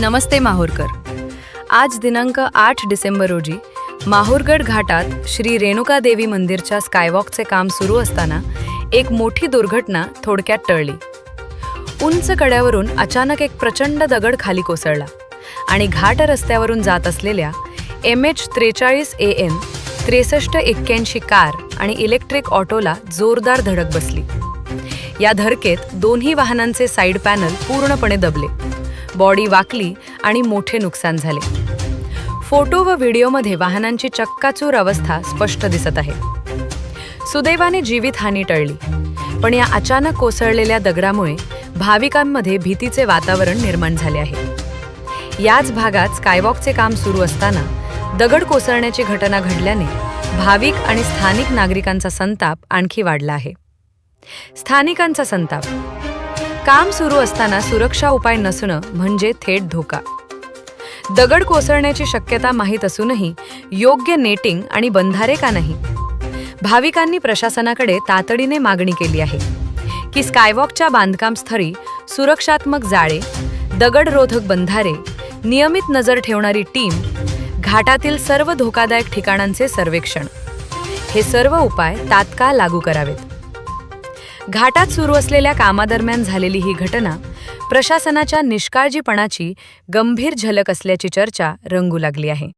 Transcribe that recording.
नमस्ते माहूरकर. आज दिनांक आठ डिसेंबर रोजी माहूरगड घाटात श्री रेणुका देवी मंदिरच्या स्कायवॉकचे काम सुरू असताना एक मोठी दुर्घटना थोडक्यात टळली. उंच कड्यावरून अचानक एक प्रचंड दगड खाली कोसळला आणि घाट रस्त्यावरून जात असलेल्या एम एच त्रेचाळीस ए एन त्रेसष्ट एक्क्याऐंशी कार आणि इलेक्ट्रिक ऑटोला जोरदार धडक बसली. या धडकेत दोन्ही वाहनांचे साईड पॅनल पूर्णपणे दबले. बॉडी वाकली आणि मोठे नुकसान झाले. फोटो व व्हिडिओमध्ये वाहनांची चक्काचूर अवस्था स्पष्ट दिसत आहे. सुदैवाने जीवितहानी टळली. पण या अचानक कोसळलेल्या दगडामुळे भाविकांमध्ये भीतीचे वातावरण निर्माण झाले आहे. याच भागात स्कायवॉकचे काम सुरू असताना दगड कोसळण्याची घटना घडल्याने भाविक आणि स्थानिक नागरिकांचा संताप आणखी वाढला आहे. स्थानिकांचा संताप काम सुरू असताना सुरक्षा उपाय नसणं म्हणजे थेट धोका. दगड कोसळण्याची शक्यता माहीत असूनही योग्य नेटिंग आणि बंधारे का नाही? भाविकांनी प्रशासनाकडे तातडीने मागणी केली आहे की स्कायवॉकच्या बांधकाम स्थळी सुरक्षात्मक जाळे दगडरोधक बंधारे नियमित नजर ठेवणारी टीम घाटातील सर्व धोकादायक ठिकाणांचे सर्वेक्षण. हे सर्व उपाय तात्काळ लागू करावेत. घाटात सुरू असलेल्या कामादरम्यान झालेली ही घटना प्रशासनाच्या निष्काळजीपणाची गंभीर झलक असल्याची चर्चा रंगू लागली आहे.